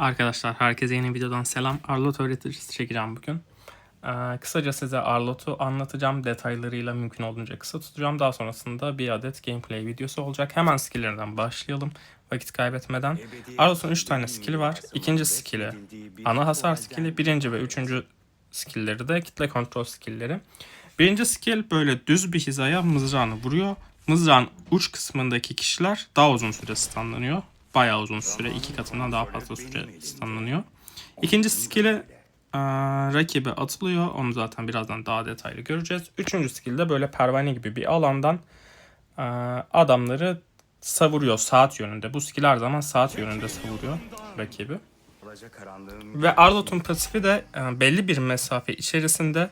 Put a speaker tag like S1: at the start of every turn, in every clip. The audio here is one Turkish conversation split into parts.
S1: Arkadaşlar herkese yeni videodan selam. Arlot öğreticisi çekeceğim bugün. Ee, kısaca size Arlot'u anlatacağım. Detaylarıyla mümkün olduğunca kısa tutacağım. Daha sonrasında bir adet gameplay videosu olacak. Hemen skill'lerinden başlayalım. Vakit kaybetmeden. Arlot'un 3 tane skill'i var. İkinci skill'i ana hasar skill'i. Birinci ve üçüncü skill'leri de kitle kontrol skill'leri. Birinci skill böyle düz bir hizaya mızrağını vuruyor. Mızrağın uç kısmındaki kişiler daha uzun süre stunlanıyor. Bayağı uzun süre, iki katından daha fazla süre stunlanıyor. İkinci skill'e eee, rakibe atılıyor. Onu zaten birazdan daha detaylı göreceğiz. Üçüncü skill de böyle pervane gibi bir alandan eee, adamları savuruyor saat yönünde. Bu skill her zaman saat yönünde savuruyor rakibi. Ve Arlot'un pasifi de e, belli bir mesafe içerisinde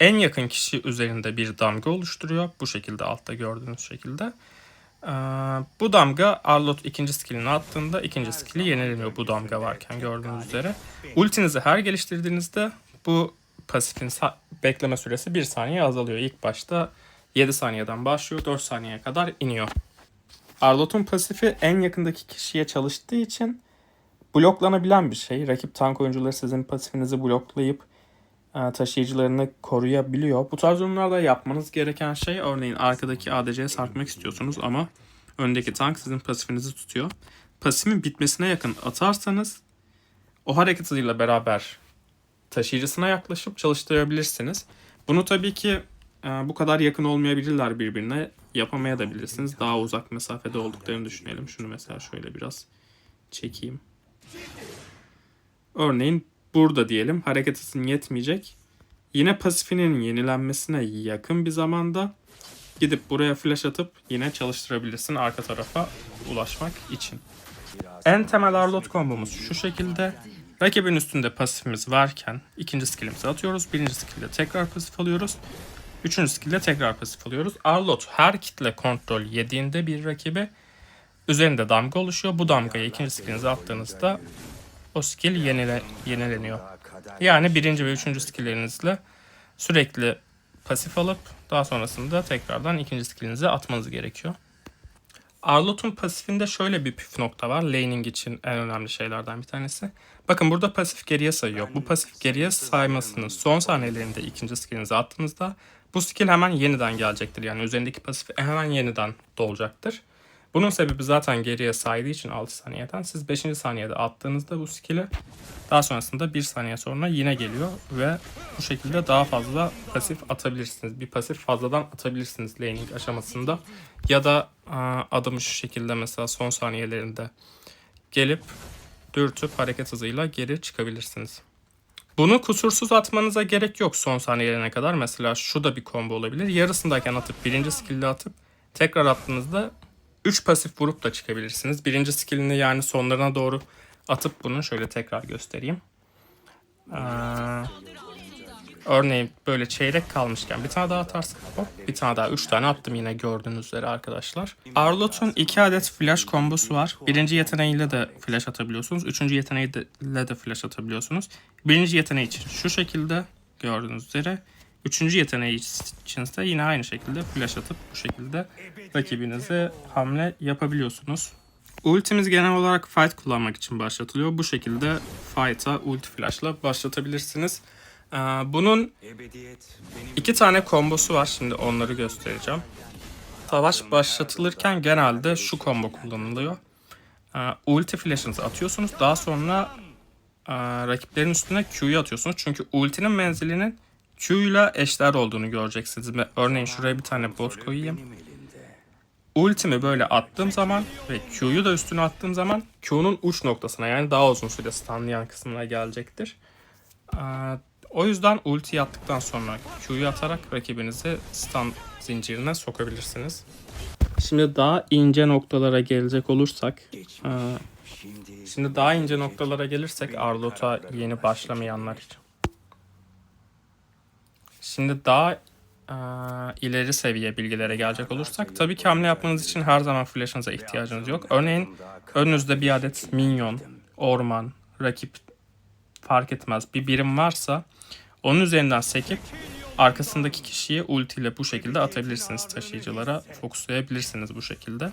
S1: en yakın kişi üzerinde bir damga oluşturuyor. Bu şekilde altta gördüğünüz şekilde. Ee, bu damga Arlot ikinci skillini attığında ikinci skilli yenileniyor bu damga varken gördüğünüz üzere. Ultinizi her geliştirdiğinizde bu pasifin bekleme süresi 1 saniye azalıyor. İlk başta 7 saniyeden başlıyor 4 saniyeye kadar iniyor. Arlot'un pasifi en yakındaki kişiye çalıştığı için bloklanabilen bir şey. Rakip tank oyuncuları sizin pasifinizi bloklayıp taşıyıcılarını koruyabiliyor. Bu tarz durumlarda yapmanız gereken şey örneğin arkadaki ADC'ye sarkmak istiyorsunuz ama öndeki tank sizin pasifinizi tutuyor. Pasifin bitmesine yakın atarsanız o hareket hızıyla beraber taşıyıcısına yaklaşıp çalıştırabilirsiniz. Bunu tabii ki e, bu kadar yakın olmayabilirler birbirine. Yapamaya da bilirsiniz. Daha uzak mesafede olduklarını düşünelim. Şunu mesela şöyle biraz çekeyim. Örneğin burada diyelim hareket hızın yetmeyecek. Yine pasifinin yenilenmesine yakın bir zamanda gidip buraya flash atıp yine çalıştırabilirsin arka tarafa ulaşmak için. En temel Arlot kombomuz şu şekilde. Rakibin üstünde pasifimiz varken ikinci skillimizi atıyoruz. Birinci skillde tekrar pasif alıyoruz. Üçüncü skillde tekrar pasif alıyoruz. Arlot her kitle kontrol yediğinde bir rakibi üzerinde damga oluşuyor. Bu damgayı ikinci skillinize attığınızda o skill yenile, yenileniyor. Yani birinci ve üçüncü skilllerinizle sürekli pasif alıp daha sonrasında tekrardan ikinci skillinize atmanız gerekiyor. Arlot'un pasifinde şöyle bir püf nokta var. Laning için en önemli şeylerden bir tanesi. Bakın burada pasif geriye sayıyor. Bu pasif geriye saymasının son saniyelerinde ikinci skillinize attığınızda bu skill hemen yeniden gelecektir. Yani üzerindeki pasif hemen yeniden dolacaktır. Bunun sebebi zaten geriye saydığı için 6 saniyeden. Siz 5. saniyede attığınızda bu skill'i daha sonrasında 1 saniye sonra yine geliyor ve bu şekilde daha fazla pasif atabilirsiniz. Bir pasif fazladan atabilirsiniz laning aşamasında. Ya da aa, adamı şu şekilde mesela son saniyelerinde gelip dürtüp hareket hızıyla geri çıkabilirsiniz. Bunu kusursuz atmanıza gerek yok son saniyelerine kadar. Mesela şu da bir combo olabilir. Yarısındayken atıp birinci skill'de atıp tekrar attığınızda 3 pasif vurup da çıkabilirsiniz. Birinci skillini yani sonlarına doğru atıp bunu şöyle tekrar göstereyim. Ee, örneğin böyle çeyrek kalmışken bir tane daha atarsın. Hop, bir tane daha. 3 tane attım yine gördüğünüz üzere arkadaşlar. Arlot'un 2 adet flash kombosu var. Birinci yeteneğiyle de flash atabiliyorsunuz. Üçüncü yeteneğiyle de flash atabiliyorsunuz. Birinci yeteneği için şu şekilde gördüğünüz üzere. Üçüncü yeteneği için ise yine aynı şekilde flash atıp bu şekilde rakibinize hamle yapabiliyorsunuz. Ultimiz genel olarak fight kullanmak için başlatılıyor. Bu şekilde fight'a ulti flash'la başlatabilirsiniz. Ee, Bunun iki tane kombosu var. Şimdi onları göstereceğim. Savaş başlatılırken genelde şu combo kullanılıyor. Ee, Ulti flash'ınızı atıyorsunuz. Daha sonra e, rakiplerin üstüne Q'yu atıyorsunuz. Çünkü ultinin menzilinin Q ile eşdeğer olduğunu göreceksiniz. Örneğin şuraya bir tane bot koyayım. Ultimi böyle attığım zaman ve Q'yu da üstüne attığım zaman Q'nun uç noktasına yani daha uzun süre stunlayan kısmına gelecektir. Ee, o yüzden ulti attıktan sonra Q'yu atarak rakibinizi stun zincirine sokabilirsiniz. Şimdi daha ince noktalara gelecek olursak e, Şimdi daha ince noktalara gelirsek Arlot'a yeni başlamayanlar için. Şimdi daha e, ileri seviye bilgilere gelecek olursak tabii ki hamle yapmanız için her zaman flash'ınıza ihtiyacınız yok. Örneğin önünüzde bir adet minyon, orman, rakip fark etmez bir birim varsa onun üzerinden sekip arkasındaki kişiyi ulti ile bu şekilde atabilirsiniz taşıyıcılara. Fokuslayabilirsiniz bu şekilde.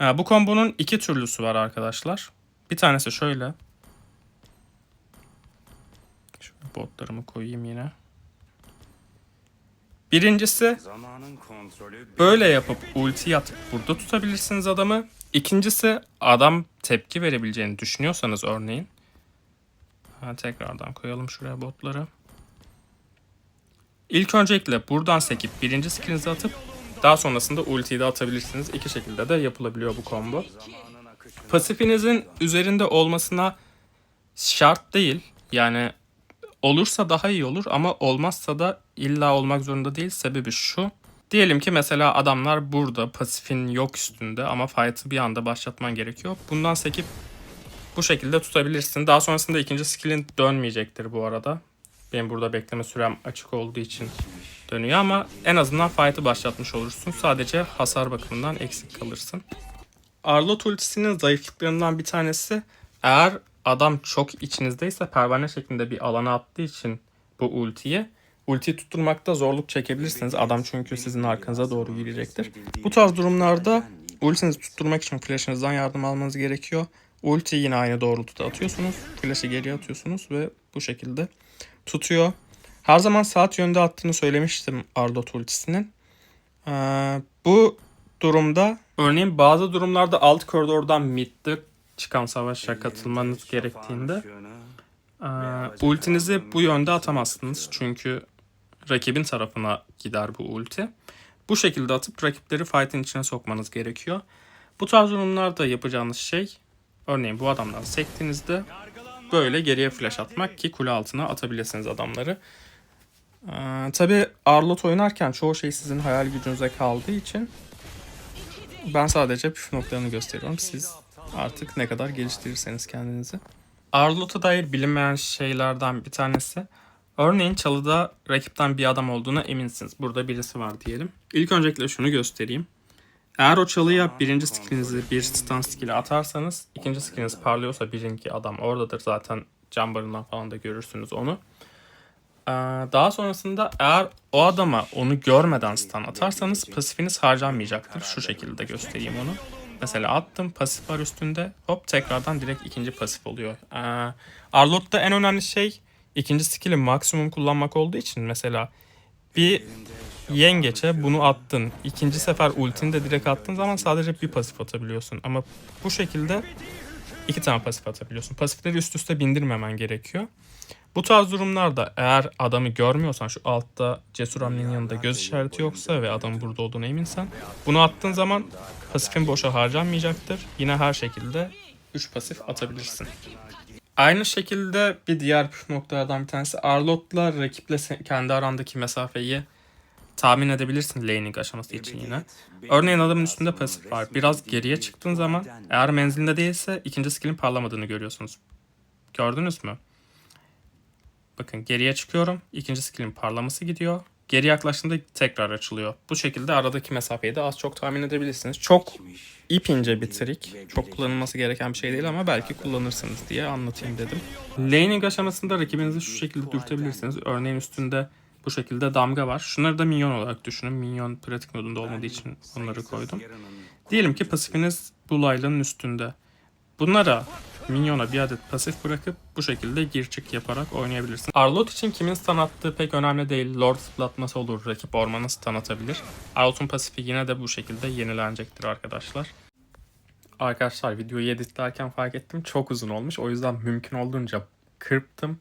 S1: Bu kombonun iki türlüsü var arkadaşlar. Bir tanesi şöyle. Şöyle botlarımı koyayım yine. Birincisi böyle yapıp ulti atıp burada tutabilirsiniz adamı. İkincisi adam tepki verebileceğini düşünüyorsanız örneğin. Ha, tekrardan koyalım şuraya botları. İlk öncelikle buradan sekip birinci skillinizi atıp daha sonrasında ultiyi de atabilirsiniz. İki şekilde de yapılabiliyor bu combo. Pasifinizin üzerinde olmasına şart değil. Yani olursa daha iyi olur ama olmazsa da illa olmak zorunda değil. Sebebi şu. Diyelim ki mesela adamlar burada pasifin yok üstünde ama fight'ı bir anda başlatman gerekiyor. Bundan sekip bu şekilde tutabilirsin. Daha sonrasında ikinci skill'in dönmeyecektir bu arada. Benim burada bekleme sürem açık olduğu için dönüyor ama en azından fight'ı başlatmış olursun. Sadece hasar bakımından eksik kalırsın. Arlot ultisinin zayıflıklarından bir tanesi eğer adam çok içinizdeyse pervane şeklinde bir alana attığı için bu ultiyi ultiyi tutturmakta zorluk çekebilirsiniz. Adam çünkü sizin arkanıza doğru girecektir. Bu tarz durumlarda ultinizi tutturmak için flash'ınızdan yardım almanız gerekiyor. Ultiyi yine aynı doğrultuda atıyorsunuz. Flash'ı geriye atıyorsunuz ve bu şekilde tutuyor. Her zaman saat yönde attığını söylemiştim Arlot ultisinin. Ee, bu durumda örneğin bazı durumlarda alt koridordan midde çıkan savaşa katılmanız gerektiğinde ultinizi bu yönde atamazsınız. Çünkü rakibin tarafına gider bu ulti. Bu şekilde atıp rakipleri fight'in içine sokmanız gerekiyor. Bu tarz durumlarda yapacağınız şey örneğin bu adamdan sektiğinizde böyle geriye flash atmak ki kule altına atabilirsiniz adamları. Ee, Tabi Arlot oynarken çoğu şey sizin hayal gücünüze kaldığı için ben sadece püf noktalarını gösteriyorum. Siz artık ne kadar geliştirirseniz kendinizi. Arlot'a dair bilinmeyen şeylerden bir tanesi. Örneğin çalıda rakipten bir adam olduğuna eminsiniz. Burada birisi var diyelim. İlk öncelikle şunu göstereyim. Eğer o çalıya birinci skillinizi bir stun skill'i atarsanız ikinci skilliniz parlıyorsa birinci adam oradadır zaten cam barından falan da görürsünüz onu. Ee, Daha sonrasında eğer o adama onu görmeden stun atarsanız pasifiniz harcanmayacaktır. Şu şekilde göstereyim onu. Mesela attım pasif var üstünde hop tekrardan direkt ikinci pasif oluyor. Ee, Arlot'ta en önemli şey ikinci skill'i maksimum kullanmak olduğu için mesela bir yengeçe bunu attın. ikinci sefer ultini de direkt attığın zaman sadece bir pasif atabiliyorsun. Ama bu şekilde iki tane pasif atabiliyorsun. Pasifleri üst üste bindirmemen gerekiyor. Bu tarz durumlarda eğer adamı görmüyorsan şu altta cesur hamlenin yanında göz işareti yoksa ve adamın burada olduğuna eminsen bunu attığın zaman pasifin boşa harcanmayacaktır. Yine her şekilde 3 pasif atabilirsin. Aynı şekilde bir diğer püf noktalardan bir tanesi Arlot'la rakiple kendi arandaki mesafeyi tahmin edebilirsin laning aşaması için yine. Örneğin adamın üstünde pasif var. Biraz geriye çıktığın zaman eğer menzilinde değilse ikinci skillin parlamadığını görüyorsunuz. Gördünüz mü? Bakın geriye çıkıyorum. İkinci skillin parlaması gidiyor. Geri yaklaştığında tekrar açılıyor. Bu şekilde aradaki mesafeyi de az çok tahmin edebilirsiniz. Çok ip ince bir trik. Çok kullanılması gereken bir şey değil ama belki kullanırsınız diye anlatayım dedim. Laning aşamasında rakibinizi şu şekilde dürtebilirsiniz. Örneğin üstünde bu şekilde damga var. Şunları da minyon olarak düşünün. Minyon pratik modunda olmadığı için bunları koydum. Diyelim ki pasifiniz bu laylanın üstünde. Bunlara minyona bir adet pasif bırakıp bu şekilde gir çık yaparak oynayabilirsin. Arlot için kimin stun attığı pek önemli değil. Lord zıplatması olur. Rakip ormanı stun atabilir. Arlot'un pasifi yine de bu şekilde yenilenecektir arkadaşlar. Arkadaşlar videoyu editlerken fark ettim. Çok uzun olmuş. O yüzden mümkün olduğunca kırptım.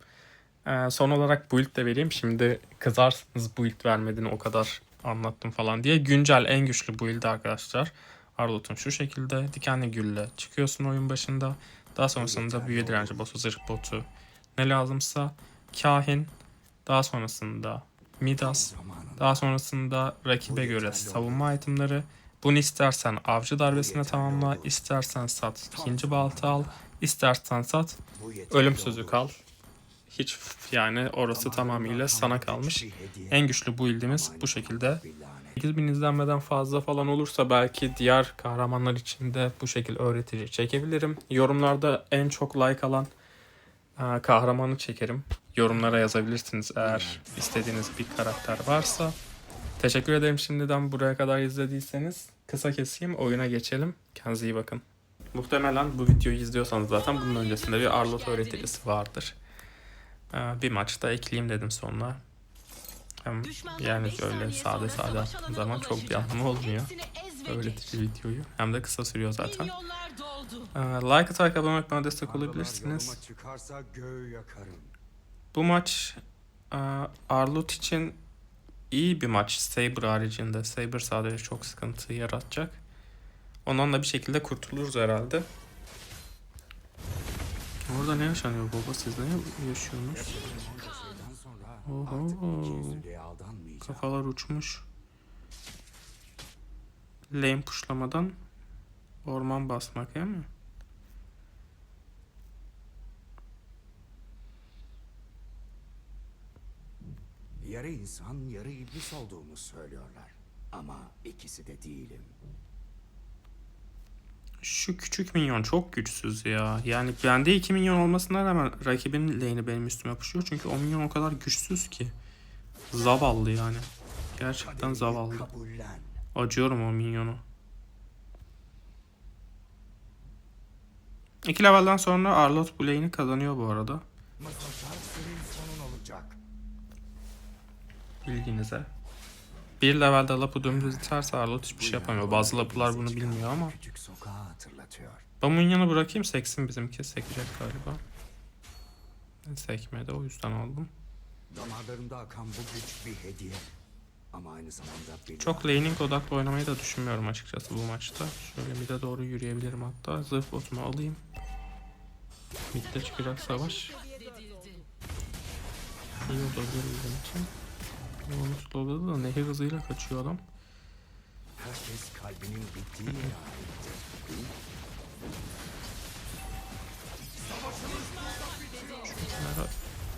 S1: Ee, son olarak build de vereyim. Şimdi kızarsınız build vermedin o kadar anlattım falan diye. Güncel en güçlü build arkadaşlar. Arlot'un şu şekilde dikenli gülle çıkıyorsun oyun başında. Daha sonrasında büyü direnci botu, zırh botu ne lazımsa kahin. Daha sonrasında Midas. Daha sonrasında rakibe göre savunma itemleri. Bunu istersen avcı darbesine tamamla, istersen sat ikinci balta al, istersen sat ölüm sözü kal. Hiç yani orası tamamıyla sana kalmış. En güçlü build'imiz bu şekilde. 8000 izlenmeden fazla falan olursa belki diğer kahramanlar için de bu şekilde öğretici çekebilirim. Yorumlarda en çok like alan e, kahramanı çekerim. Yorumlara yazabilirsiniz eğer istediğiniz bir karakter varsa. Teşekkür ederim şimdiden buraya kadar izlediyseniz. Kısa keseyim oyuna geçelim. Kendinize iyi bakın. Muhtemelen bu videoyu izliyorsanız zaten bunun öncesinde bir Arlot öğreticisi vardır. Ee, bir maçta ekleyeyim dedim sonra. Hem yani öyle sade sade attığım zaman çok bir anlamı olmuyor. Öğretici videoyu. Hem de kısa sürüyor zaten. Ee, like atarak abone olup bana destek olabilirsiniz. Bu maç e, Arlut için iyi bir maç. Saber haricinde. Saber sadece çok sıkıntı yaratacak. Ondan da bir şekilde kurtuluruz herhalde. Orada ne yaşanıyor baba? Siz ne yaşıyorsunuz? Oho. Kafalar uçmuş. Lane pushlamadan orman basmak değil mi?
S2: Yarı insan, yarı iblis olduğumu söylüyorlar. Ama ikisi de değilim.
S1: Şu küçük minyon çok güçsüz ya. Yani bende 2 milyon olmasına rağmen rakibin lane'i benim üstüme pushuyor. Çünkü o minyon o kadar güçsüz ki. Zavallı yani. Gerçekten zavallı. Acıyorum o minyonu. İki levelden sonra Arlott bu lane'i kazanıyor bu arada. Bilginize. Bir levelde Lapu dümdüz iterse Arlott hiçbir şey yapamıyor. Bazı Lapu'lar bunu bilmiyor ama. Ben minyonu bırakayım seksin bizimki. Sekecek galiba. Sekmedi o yüzden aldım.
S2: Damarlarımda akan bu güç bir hediye. Ama aynı zamanda bir
S1: Çok laning odaklı oynamayı da düşünmüyorum açıkçası bu maçta. Şöyle mid'e doğru yürüyebilirim hatta. Zırh botumu alayım. Mid'de çıkacak savaş. İyi olabilir bizim için. Onu slowladı da nehir hızıyla kaçıyor adam.
S2: herkes kalbinin bittiği yere aittir.
S1: Bunları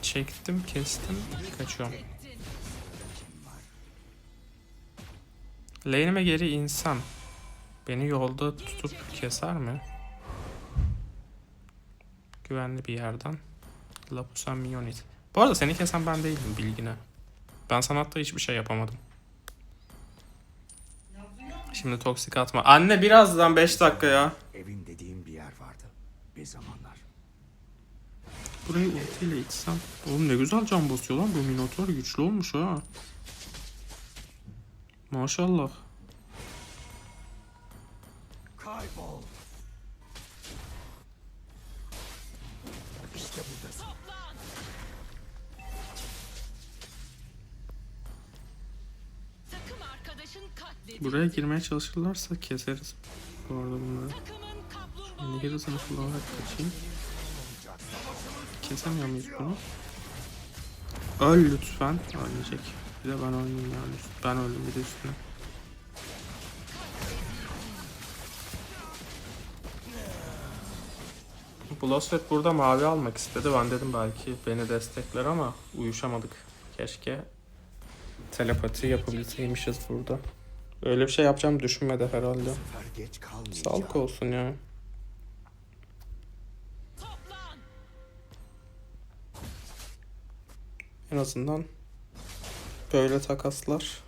S1: çektim, kestim, kaçıyorum. Lane'ime geri insan. Beni yolda tutup keser mi? Güvenli bir yerden. Lapusan Mionit. Bu arada seni kesen ben değildim bilgine. Ben sanatta hiçbir şey yapamadım. Şimdi toksik atma. Anne birazdan 5 dakika ya.
S2: Evin dediğim bir yer vardı. Bir zamanlar.
S1: Burayı ultiyle içsem. Oğlum ne güzel can basıyor lan bu Minotaur güçlü olmuş ha. Maşallah. Buraya girmeye çalışırlarsa keseriz. Bu arada bunları. Nehir hızını kullanarak kaçayım. Kesemiyor muyuz bunu? Öl lütfen. Ölecek. Bir de ben oynayayım yani. Ben öldüm bir de üstüne. Blosset burada mavi almak istedi. Ben dedim belki beni destekler ama uyuşamadık. Keşke telepati yapabilseymişiz burada. Öyle bir şey yapacağım düşünmedi herhalde. Sağlık olsun ya. En azından böyle takaslar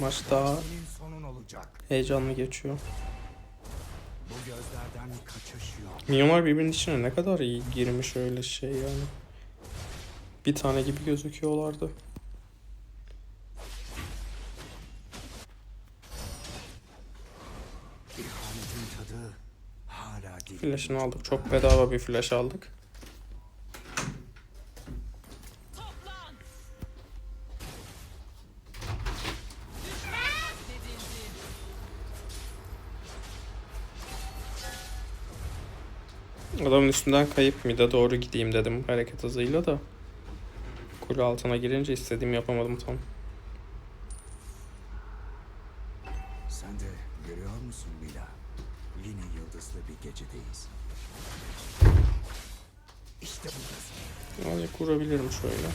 S1: maç daha heyecanlı geçiyor. Minyonlar birbirinin içine ne kadar iyi girmiş öyle şey yani. Bir tane gibi gözüküyorlardı. Flash'ını aldık. Çok bedava bir flash aldık. Adamın üstünden kayıp mid'e doğru gideyim dedim hareket hızıyla da. Kule altına girince istediğimi yapamadım tam. Kurabilirim şöyle.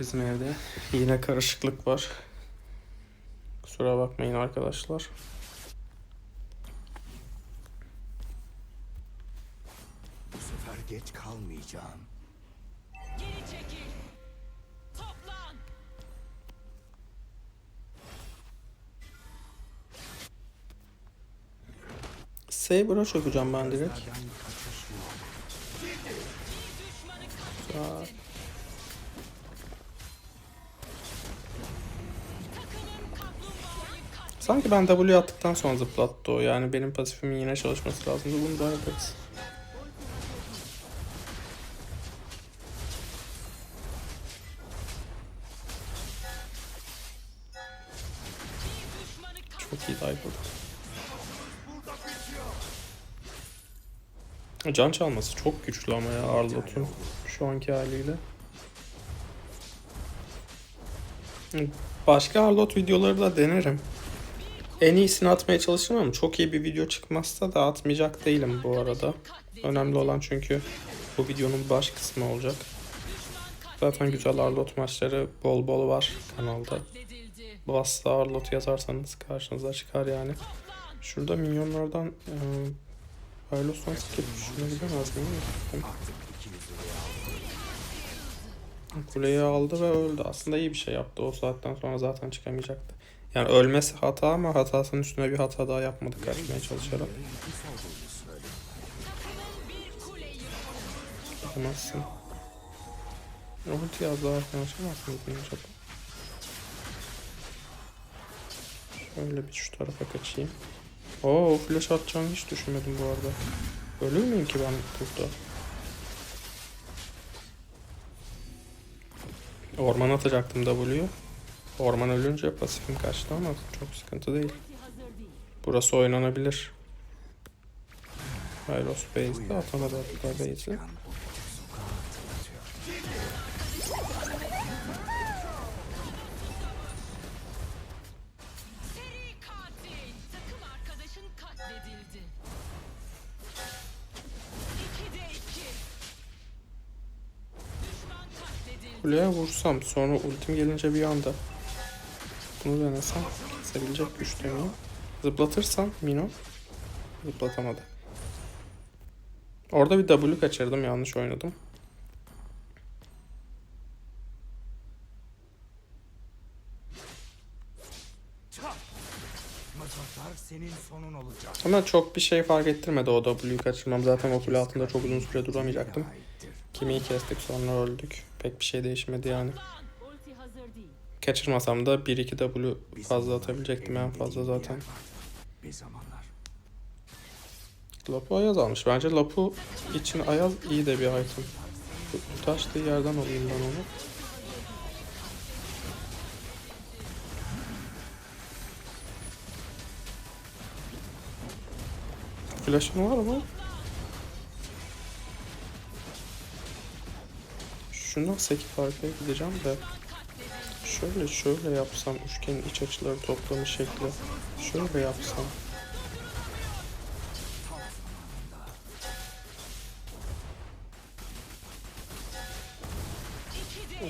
S1: Bizim evde yine karışıklık var. Kusura bakmayın arkadaşlar.
S2: Bu sefer geç kalmayacağım.
S1: Saber'a çökeceğim ben direkt. Güzel. Sanki ben W attıktan sonra zıplattı o. Yani benim pasifimin yine çalışması lazımdı. Bunu da yaparız. Çok iyi dive Can çalması çok güçlü ama ya Arlot'un şu anki haliyle. Başka Arlot videoları da denerim. En iyisini atmaya çalışırım ama çok iyi bir video çıkmazsa da atmayacak değilim bu arada. Önemli olan çünkü bu videonun baş kısmı olacak. Zaten güzel Arlot maçları bol bol var kanalda. Basta Arlot yazarsanız karşınıza çıkar yani. Şurada minyonlardan e, Hylos nasıl ki şuna gidemez
S2: de
S1: Kuleyi aldı ve öldü. Aslında iyi bir şey yaptı. O saatten sonra zaten çıkamayacaktı. Yani ölmesi hata ama hatasının üstüne bir hata daha yapmadı kaçmaya çalışarak. Yapamazsın. Ulti az daha açamaz mıydın acaba? Şöyle bir şu tarafa kaçayım. Oo flash atacağını hiç düşünmedim bu arada. Ölür müyüm ki ben burada? Orman atacaktım W'yu. Orman ölünce pasifim kaçtı ama çok sıkıntı değil. Burası oynanabilir. Hylos Base'de atamadı hatta Base'i. Kuleye vursam sonra ultim gelince bir anda bunu denesem kesebilecek güçte miyim? Zıplatırsam Mino zıplatamadı. Orada bir W kaçırdım yanlış oynadım.
S2: Senin sonun olacak.
S1: Ama çok bir şey fark ettirmedi o W'yu kaçırmam. Zaten o kule altında çok uzun süre duramayacaktım. Kimiyi kestik sonra öldük. Pek bir şey değişmedi yani. Kaçırmasam da 1-2 W fazla atabilecektim en fazla zaten. Lapu Ayaz almış. Bence Lapu için Ayaz iyi de bir item. Taştığı yerden alayım ben onu. Flash'ın var mı? Şundan sekip arkaya gideceğim de. Şöyle şöyle yapsam üçgenin iç açıları toplamış şekli. Şöyle yapsam.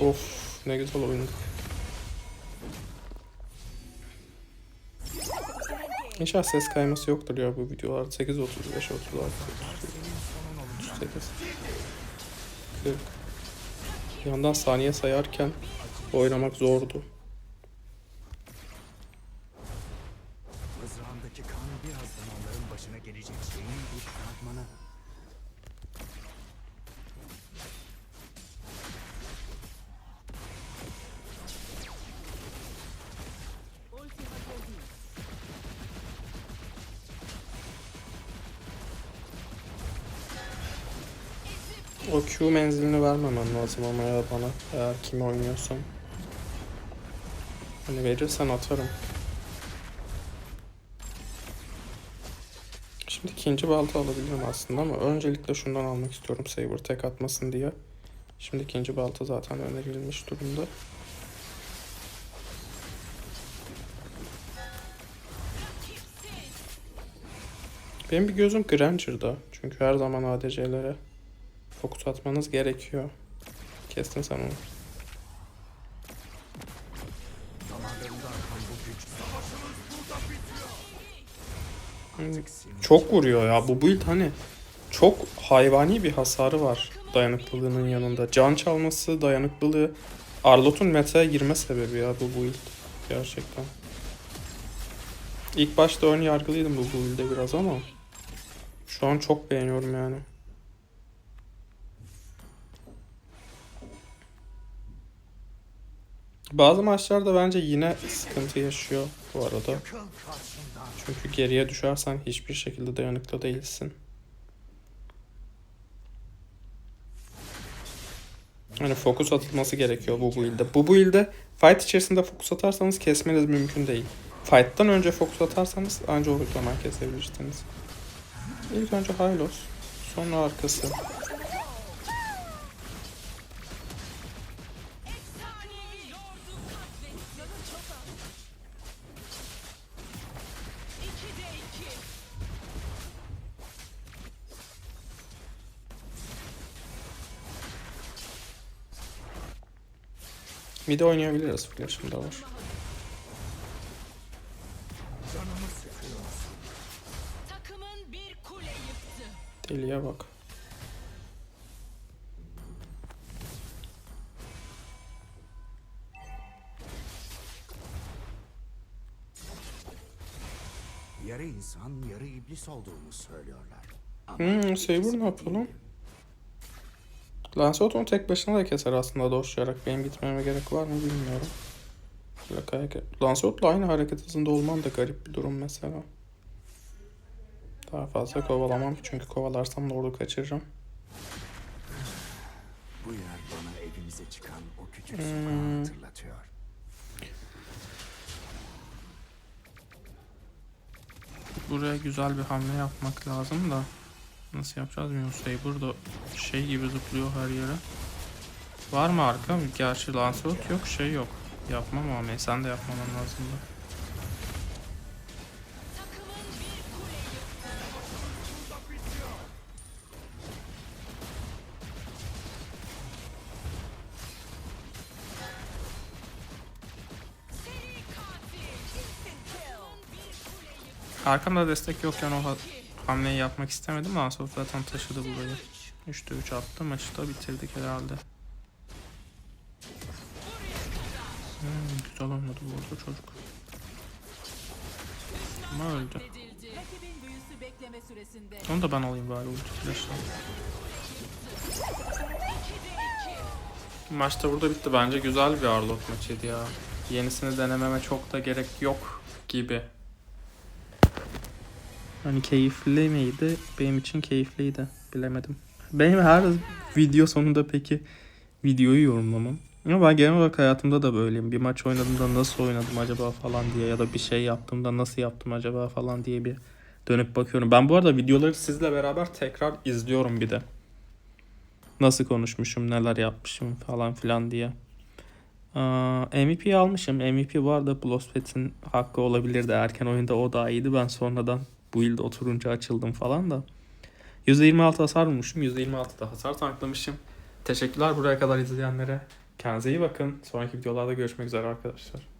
S1: Of ne güzel oynadık. İnşallah ses kayması yoktur ya bu videolarda. 8 35 36 38 40 Bir yandan saniye sayarken oynamak zordu. O Q menzilini vermemen lazım ama ya bana eğer kimi oynuyorsam. Hani verirsen atarım. Şimdi ikinci balta alabilirim aslında ama öncelikle şundan almak istiyorum Saber tek atmasın diye. Şimdi ikinci balta zaten önerilmiş durumda. Benim bir gözüm Granger'da. Çünkü her zaman ADC'lere fokus atmanız gerekiyor. Kestin sen onu. Hmm, Çok vuruyor ya bu build hani çok hayvani bir hasarı var dayanıklılığının yanında. Can çalması, dayanıklılığı Arlot'un meta'ya girme sebebi ya bu build gerçekten. İlk başta ön yargılıydım bu build'e biraz ama Şu an çok beğeniyorum yani. Bazı maçlarda bence yine sıkıntı yaşıyor bu arada. Çünkü geriye düşersen hiçbir şekilde dayanıklı değilsin. Hani fokus atılması gerekiyor bu build'de. Bu build'de fight içerisinde fokus atarsanız kesmeniz mümkün değil. Fight'tan önce fokus atarsanız anca o zaman kesebilirsiniz. İlk önce Hylos, sonra arkası. Mid oynayabiliriz. Flash'ım da var. Deliye bak.
S2: Yarı insan, yarı iblis olduğumu söylüyorlar. Ama
S1: Hmm, Saber ne yapıyor lan? Lancelot onu tek başına da keser aslında doşlayarak. Benim gitmeme gerek var mı bilmiyorum. Böyle kayak... Lancelot'la aynı hareket hızında olman da garip bir durum mesela. Daha fazla kovalamam çünkü kovalarsam Lord'u kaçırırım.
S2: Bu yer bana evimize çıkan o küçük
S1: Hmm.
S2: sokağı hatırlatıyor.
S1: Buraya güzel bir hamle yapmak lazım da. Nasıl yapacağız bilmiyorum. Saber da şey gibi zıplıyor her yere. Var mı arka? Gerçi Lancelot yok şey yok. Yapmam ama sen de yapmaman lazım da. Arkamda destek yokken o hamleyi yapmak istemedim. Lancelot zaten taşıdı burayı. 3'te 3 attı. Maçı da bitirdik herhalde. Hmm, güzel oynadı bu arada çocuk. Ama öldü. Onu da ben alayım bari ulti flash'la. Maç da burada bitti. Bence güzel bir Arlot maçıydı ya. Yenisini denememe çok da gerek yok gibi. Hani keyifli miydi? Benim için keyifliydi. Bilemedim. Benim her video sonunda peki videoyu yorumlamam. Ama ben genel olarak hayatımda da böyleyim. Bir maç oynadığımda nasıl oynadım acaba falan diye ya da bir şey yaptığımda nasıl yaptım acaba falan diye bir dönüp bakıyorum. Ben bu arada videoları sizle beraber tekrar izliyorum bir de nasıl konuşmuşum, neler yapmışım falan filan diye. Aa, MVP almışım. MVP arada Blospet'in hakkı olabilirdi. Erken oyunda o daha iyiydi. Ben sonradan bu yılda oturunca açıldım falan da. %26 hasar vurmuşum. %26 da hasar tanklamışım. Teşekkürler buraya kadar izleyenlere. Kendinize iyi bakın. Sonraki videolarda görüşmek üzere arkadaşlar.